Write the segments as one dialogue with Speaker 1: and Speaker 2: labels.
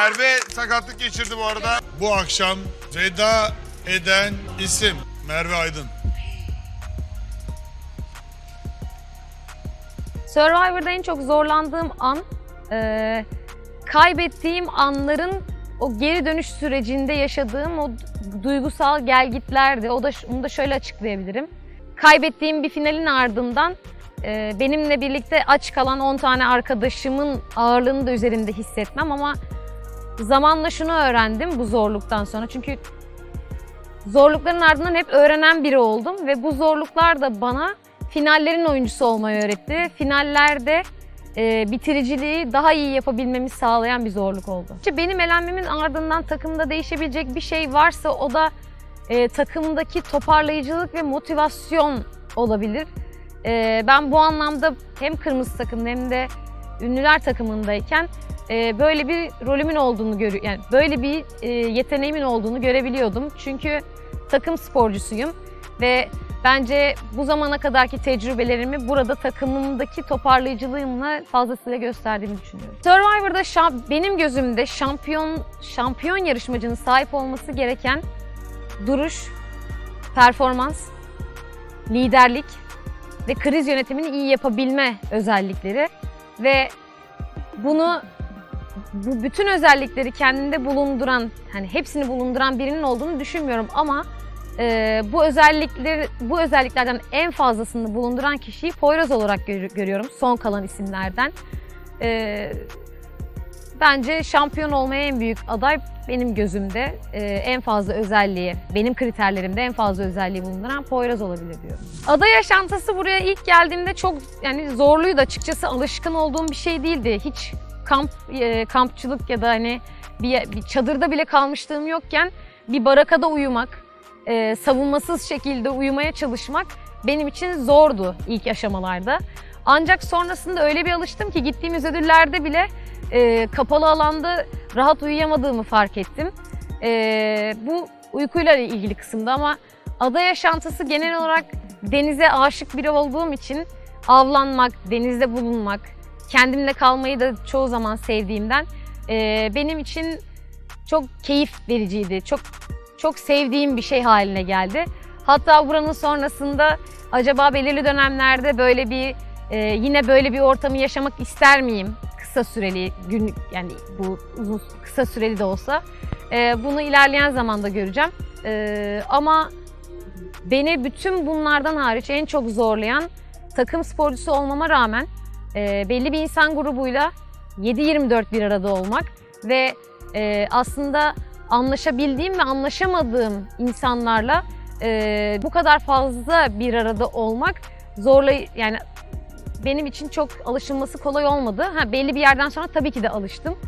Speaker 1: Merve sakatlık geçirdi bu arada. Bu akşam veda eden isim Merve Aydın.
Speaker 2: Survivor'da en çok zorlandığım an e, kaybettiğim anların o geri dönüş sürecinde yaşadığım o duygusal gelgitlerdi. O da onu da şöyle açıklayabilirim. Kaybettiğim bir finalin ardından e, benimle birlikte aç kalan 10 tane arkadaşımın ağırlığını da üzerinde hissetmem ama zamanla şunu öğrendim bu zorluktan sonra. Çünkü zorlukların ardından hep öğrenen biri oldum ve bu zorluklar da bana finallerin oyuncusu olmayı öğretti. Finallerde e, bitiriciliği daha iyi yapabilmemi sağlayan bir zorluk oldu. İşte benim elenmemin ardından takımda değişebilecek bir şey varsa o da e, takımdaki toparlayıcılık ve motivasyon olabilir. E, ben bu anlamda hem kırmızı takımda hem de ünlüler takımındayken e, böyle bir rolümün olduğunu görü yani böyle bir e, yeteneğimin olduğunu görebiliyordum. Çünkü takım sporcusuyum ve bence bu zamana kadarki tecrübelerimi burada takımımdaki toparlayıcılığımla fazlasıyla gösterdiğimi düşünüyorum. Survivor'da şam- benim gözümde şampiyon şampiyon yarışmacının sahip olması gereken duruş, performans, liderlik ve kriz yönetimini iyi yapabilme özellikleri ve bunu bu bütün özellikleri kendinde bulunduran, hani hepsini bulunduran birinin olduğunu düşünmüyorum ama e, bu özellikleri bu özelliklerden en fazlasını bulunduran kişiyi Poyraz olarak gör- görüyorum son kalan isimlerden. E, bence şampiyon olmaya en büyük aday benim gözümde e, en fazla özelliği, benim kriterlerimde en fazla özelliği bulunduran Poyraz olabilir diyorum. Ada yaşantısı buraya ilk geldiğimde çok yani zorluydu açıkçası alışkın olduğum bir şey değildi. Hiç kamp e, kampçılık ya da hani bir, bir çadırda bile kalmışlığım yokken bir barakada uyumak, e, savunmasız şekilde uyumaya çalışmak benim için zordu ilk aşamalarda. Ancak sonrasında öyle bir alıştım ki gittiğimiz ödüllerde bile e, kapalı alanda rahat uyuyamadığımı fark ettim. E, bu uykuyla ilgili kısımda ama ada yaşantısı genel olarak denize aşık biri olduğum için avlanmak, denizde bulunmak, kendimle kalmayı da çoğu zaman sevdiğimden e, benim için çok keyif vericiydi. Çok çok sevdiğim bir şey haline geldi. Hatta buranın sonrasında acaba belirli dönemlerde böyle bir e, yine böyle bir ortamı yaşamak ister miyim? Kısa süreli gün yani bu uzun kısa süreli de olsa E, bunu ilerleyen zamanda göreceğim. E, ama beni bütün bunlardan hariç en çok zorlayan takım sporcusu olmama rağmen e, belli bir insan grubuyla 7-24 bir arada olmak ve e, aslında anlaşabildiğim ve anlaşamadığım insanlarla e, bu kadar fazla bir arada olmak zorla yani benim için çok alışılması kolay olmadı. Ha, belli bir yerden sonra tabii ki de alıştım.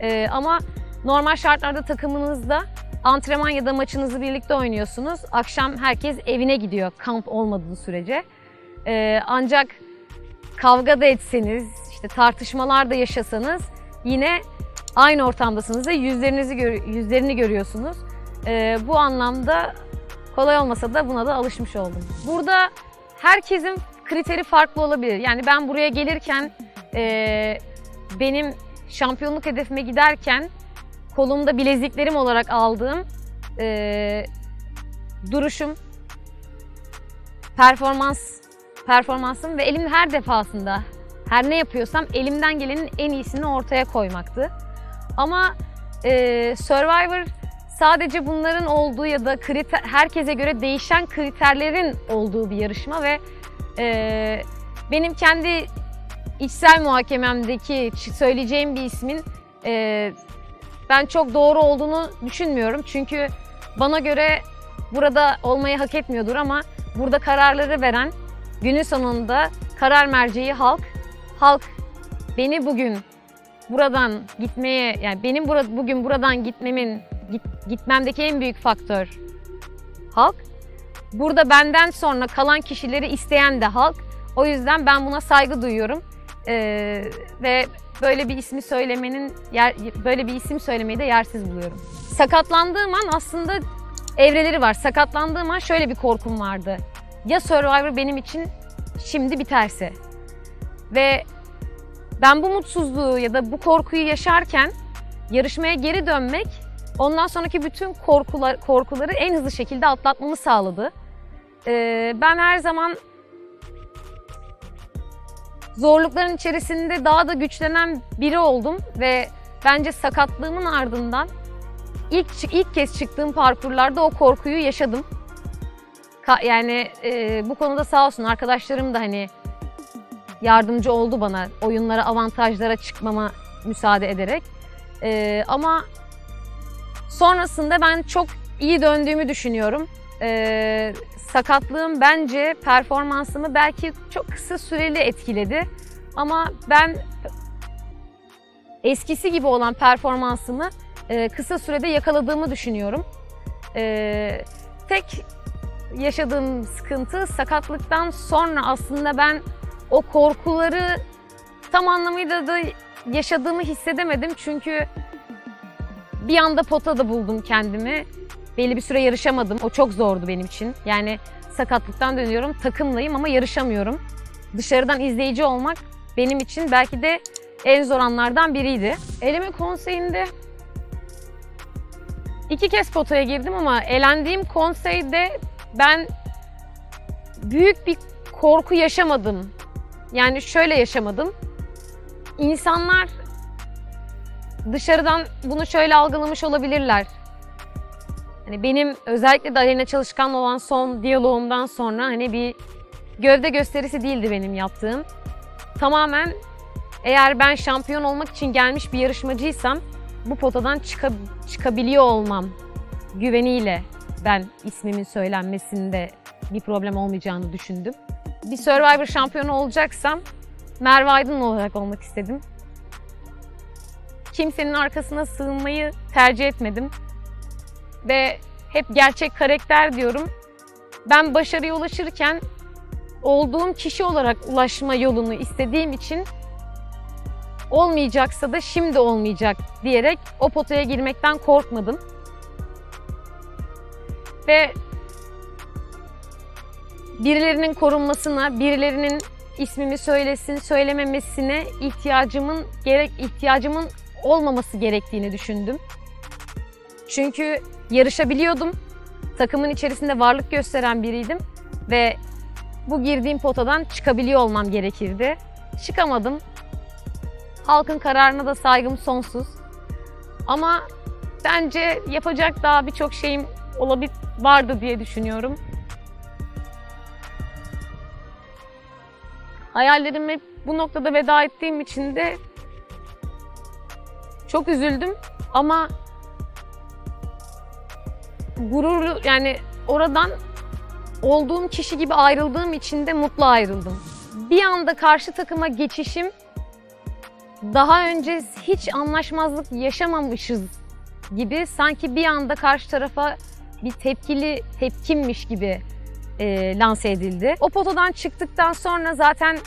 Speaker 2: E, ama normal şartlarda takımınızda antrenman ya da maçınızı birlikte oynuyorsunuz. Akşam herkes evine gidiyor kamp olmadığı sürece. E, ancak kavga da etseniz, işte tartışmalar da yaşasanız yine aynı ortamdasınız ve yüzlerinizi gör- yüzlerini görüyorsunuz. Ee, bu anlamda kolay olmasa da buna da alışmış oldum. Burada herkesin kriteri farklı olabilir. Yani ben buraya gelirken e, benim şampiyonluk hedefime giderken kolumda bileziklerim olarak aldığım e, duruşum, performans performansım ve elim her defasında her ne yapıyorsam elimden gelenin en iyisini ortaya koymaktı. Ama e, Survivor sadece bunların olduğu ya da kriter, herkese göre değişen kriterlerin olduğu bir yarışma ve e, benim kendi içsel muhakememdeki söyleyeceğim bir ismin e, ben çok doğru olduğunu düşünmüyorum. Çünkü bana göre burada olmayı hak etmiyordur ama burada kararları veren günün sonunda karar merceği halk. Halk beni bugün buradan gitmeye yani benim bugün buradan gitmemin git, gitmemdeki en büyük faktör halk. Burada benden sonra kalan kişileri isteyen de halk. O yüzden ben buna saygı duyuyorum. Ee, ve böyle bir ismi söylemenin yer, böyle bir isim söylemeyi de yersiz buluyorum. Sakatlandığım an aslında evreleri var. Sakatlandığım an şöyle bir korkum vardı. Ya Survivor benim için şimdi biterse ve ben bu mutsuzluğu ya da bu korkuyu yaşarken yarışmaya geri dönmek ondan sonraki bütün korkular korkuları en hızlı şekilde atlatmamı sağladı. Ee, ben her zaman zorlukların içerisinde daha da güçlenen biri oldum ve bence sakatlığımın ardından ilk ilk kez çıktığım parkurlarda o korkuyu yaşadım. Yani e, bu konuda sağ olsun arkadaşlarım da hani yardımcı oldu bana oyunlara avantajlara çıkmama müsaade ederek. E, ama sonrasında ben çok iyi döndüğümü düşünüyorum. E, sakatlığım bence performansımı belki çok kısa süreli etkiledi. Ama ben eskisi gibi olan performansımı e, kısa sürede yakaladığımı düşünüyorum. E, tek yaşadığım sıkıntı sakatlıktan sonra aslında ben o korkuları tam anlamıyla da yaşadığımı hissedemedim. Çünkü bir anda potada buldum kendimi. Belli bir süre yarışamadım. O çok zordu benim için. Yani sakatlıktan dönüyorum. Takımlayım ama yarışamıyorum. Dışarıdan izleyici olmak benim için belki de en zor anlardan biriydi. Eleme konseyinde iki kez potaya girdim ama elendiğim konseyde ben büyük bir korku yaşamadım. Yani şöyle yaşamadım. İnsanlar dışarıdan bunu şöyle algılamış olabilirler. Hani benim özellikle de Aleyna Çalışkan olan son diyaloğumdan sonra hani bir gövde gösterisi değildi benim yaptığım. Tamamen eğer ben şampiyon olmak için gelmiş bir yarışmacıysam bu potadan çıka- çıkabiliyor olmam güveniyle ben ismimin söylenmesinde bir problem olmayacağını düşündüm. Bir Survivor şampiyonu olacaksam Merve Aydın olarak olmak istedim. Kimsenin arkasına sığınmayı tercih etmedim. Ve hep gerçek karakter diyorum. Ben başarıya ulaşırken olduğum kişi olarak ulaşma yolunu istediğim için olmayacaksa da şimdi olmayacak diyerek o potaya girmekten korkmadım. Ve birilerinin korunmasına, birilerinin ismimi söylesin, söylememesine ihtiyacımın gerek ihtiyacımın olmaması gerektiğini düşündüm. Çünkü yarışabiliyordum. Takımın içerisinde varlık gösteren biriydim ve bu girdiğim potadan çıkabiliyor olmam gerekirdi. Çıkamadım. Halkın kararına da saygım sonsuz. Ama bence yapacak daha birçok şeyim olabilir vardı diye düşünüyorum. Hayallerime bu noktada veda ettiğim için de çok üzüldüm ama gururlu yani oradan olduğum kişi gibi ayrıldığım için de mutlu ayrıldım. Bir anda karşı takıma geçişim daha önce hiç anlaşmazlık yaşamamışız gibi sanki bir anda karşı tarafa bir tepkili tepkimmiş gibi e, lanse edildi. O potadan çıktıktan sonra zaten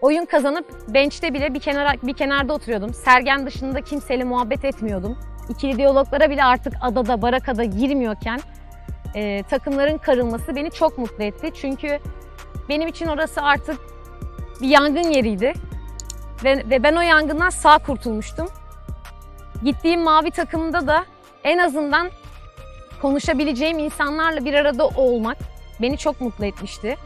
Speaker 2: oyun kazanıp bench'te bile bir kenara bir kenarda oturuyordum. Sergen dışında kimseyle muhabbet etmiyordum. İkili diyaloglara bile artık adada, barakada girmiyorken e, takımların karılması beni çok mutlu etti. Çünkü benim için orası artık bir yangın yeriydi. Ve, ve ben o yangından sağ kurtulmuştum. Gittiğim mavi takımda da en azından konuşabileceğim insanlarla bir arada olmak beni çok mutlu etmişti.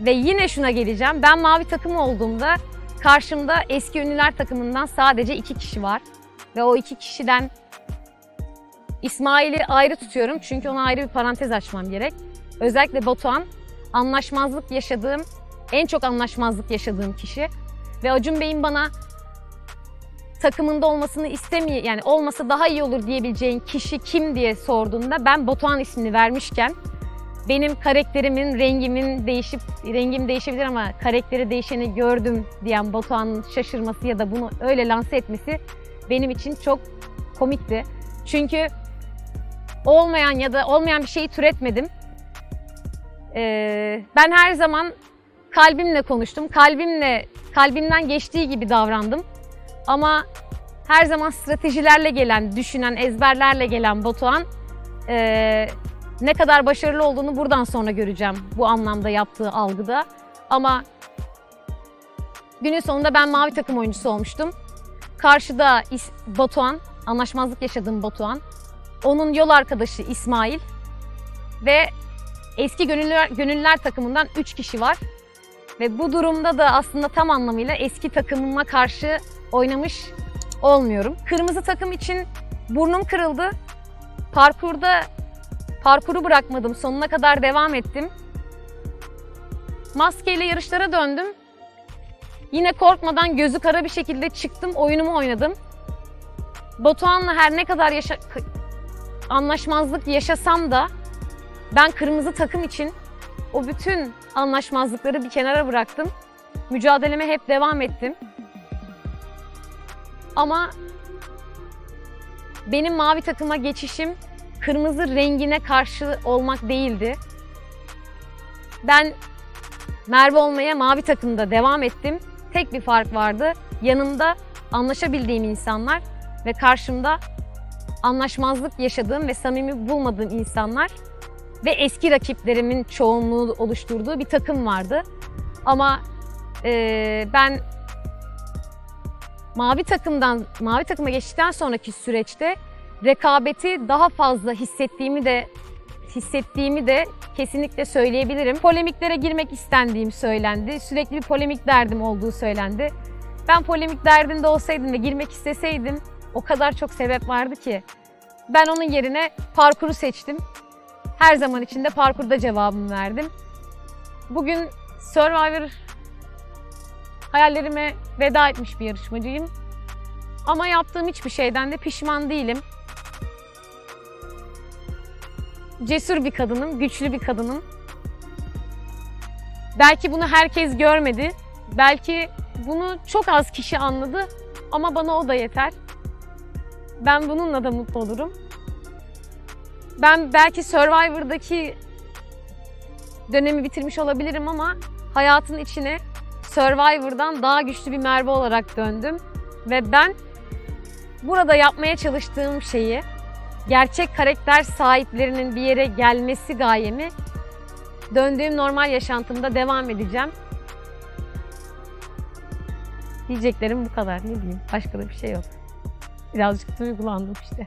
Speaker 2: Ve yine şuna geleceğim. Ben mavi takım olduğumda karşımda eski ünlüler takımından sadece iki kişi var. Ve o iki kişiden İsmail'i ayrı tutuyorum çünkü ona ayrı bir parantez açmam gerek. Özellikle Batuhan anlaşmazlık yaşadığım, en çok anlaşmazlık yaşadığım kişi. Ve Acun Bey'in bana takımında olmasını istemiyor yani olmasa daha iyi olur diyebileceğin kişi kim diye sorduğunda ben Batuhan ismini vermişken benim karakterimin, rengimin değişip, rengim değişebilir ama karakteri değişeni gördüm diyen Batuhan'ın şaşırması ya da bunu öyle lanse etmesi benim için çok komikti. Çünkü olmayan ya da olmayan bir şeyi türetmedim. Ee, ben her zaman kalbimle konuştum. Kalbimle, kalbimden geçtiği gibi davrandım. Ama her zaman stratejilerle gelen, düşünen, ezberlerle gelen Batuhan ee, ne kadar başarılı olduğunu buradan sonra göreceğim bu anlamda yaptığı algıda. Ama günün sonunda ben mavi takım oyuncusu olmuştum. Karşıda Batuhan, anlaşmazlık yaşadığım Batuhan. Onun yol arkadaşı İsmail ve eski gönüllüler, gönüllüler takımından 3 kişi var. Ve bu durumda da aslında tam anlamıyla eski takımıma karşı oynamış olmuyorum. Kırmızı takım için burnum kırıldı. Parkurda parkuru bırakmadım. Sonuna kadar devam ettim. Maskeyle yarışlara döndüm. Yine korkmadan gözü kara bir şekilde çıktım, oyunumu oynadım. Batuhan'la her ne kadar yaşa- anlaşmazlık yaşasam da ben kırmızı takım için o bütün anlaşmazlıkları bir kenara bıraktım. Mücadeleme hep devam ettim. Ama benim mavi takıma geçişim kırmızı rengine karşı olmak değildi. Ben Merve olmaya mavi takımda devam ettim. Tek bir fark vardı. Yanımda anlaşabildiğim insanlar ve karşımda anlaşmazlık yaşadığım ve samimi bulmadığım insanlar ve eski rakiplerimin çoğunluğu oluşturduğu bir takım vardı. Ama eee, ben mavi takımdan mavi takıma geçtikten sonraki süreçte rekabeti daha fazla hissettiğimi de hissettiğimi de kesinlikle söyleyebilirim. Polemiklere girmek istendiğim söylendi. Sürekli bir polemik derdim olduğu söylendi. Ben polemik derdinde olsaydım ve girmek isteseydim o kadar çok sebep vardı ki. Ben onun yerine parkuru seçtim. Her zaman içinde parkurda cevabımı verdim. Bugün Survivor hayallerime veda etmiş bir yarışmacıyım. Ama yaptığım hiçbir şeyden de pişman değilim. Cesur bir kadınım, güçlü bir kadınım. Belki bunu herkes görmedi. Belki bunu çok az kişi anladı ama bana o da yeter. Ben bununla da mutlu olurum. Ben belki Survivor'daki dönemi bitirmiş olabilirim ama hayatın içine Survivor'dan daha güçlü bir Merve olarak döndüm. Ve ben burada yapmaya çalıştığım şeyi gerçek karakter sahiplerinin bir yere gelmesi gayemi döndüğüm normal yaşantımda devam edeceğim. Diyeceklerim bu kadar. Ne diyeyim? Başka da bir şey yok. Birazcık duygulandım işte.